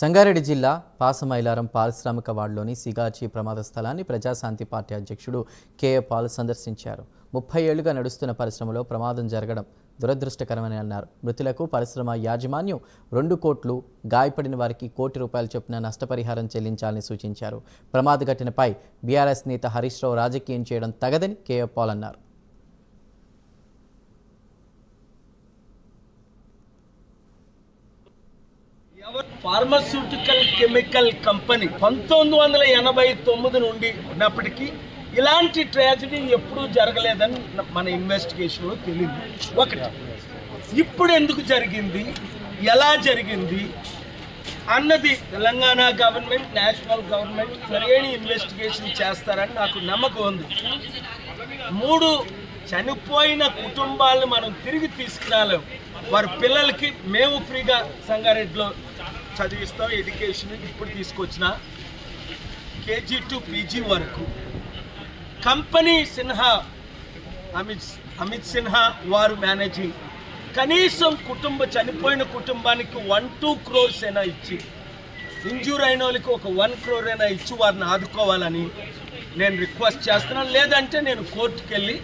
సంగారెడ్డి జిల్లా పాసమైలారం పారిశ్రామిక వార్డులోని సిగాచి ప్రమాద స్థలాన్ని ప్రజాశాంతి పార్టీ అధ్యక్షుడు కేఏ పాల్ సందర్శించారు. ముప్పై ఏళ్ళుగా నడుస్తున్న పరిశ్రమలో ప్రమాదం జరగడం దురదృష్టకరమని అన్నారు. మృతులకు పరిశ్రమ యాజమాన్యం రెండు కోట్లు గాయపడిన వారికి కోటి రూపాయలు చొప్పున నష్టపరిహారం చెల్లించాలని సూచించారు. ప్రమాద ఘటనపై బీఆర్ఎస్ నేత హరీష్ రావు రాజకీయం చేయడం తగదని కేఏ పాల్ అన్నారు. ఫార్మస్యూటికల్ కెమికల్ కంపెనీ పంతొమ్మిది వందల ఎనభై తొమ్మిది నుండి ఉన్నప్పటికీ ఇలాంటి ట్రాజడీ ఎప్పుడూ జరగలేదని మన ఇన్వెస్టిగేషన్లో తెలియదు. ఒకటి ఇప్పుడు ఎందుకు జరిగింది? ఎలా జరిగింది? అన్నది తెలంగాణ గవర్నమెంట్ నేషనల్ గవర్నమెంట్ సరైన ఇన్వెస్టిగేషన్ చేస్తారని నాకు నమ్మకం ఉంది. మూడు చనిపోయిన కుటుంబాలను మనం తిరిగి తీసుకురాలేము వారి పిల్లలకి మేము ఫ్రీగా సంగారెడ్డిలో చదివిస్తాం ఎడ్యుకేషన్ ఇప్పుడు తీసుకొచ్చిన కేజీ టు పీజీ వరకు. కంపెనీ సిన్హా అమిత్ అమిత్ సిన్హా వారు మేనేజింగ్ కనీసం కుటుంబ చనిపోయిన కుటుంబానికి వన్ టూ క్రోర్స్ అయినా ఇచ్చి ఇంజూర్ అయిన వాళ్ళకి ఒక వన్ క్రోర్ అయినా ఇచ్చి వారిని ఆదుకోవాలని నేను రిక్వెస్ట్ చేస్తున్నాను. లేదంటే నేను కోర్టుకెళ్ళి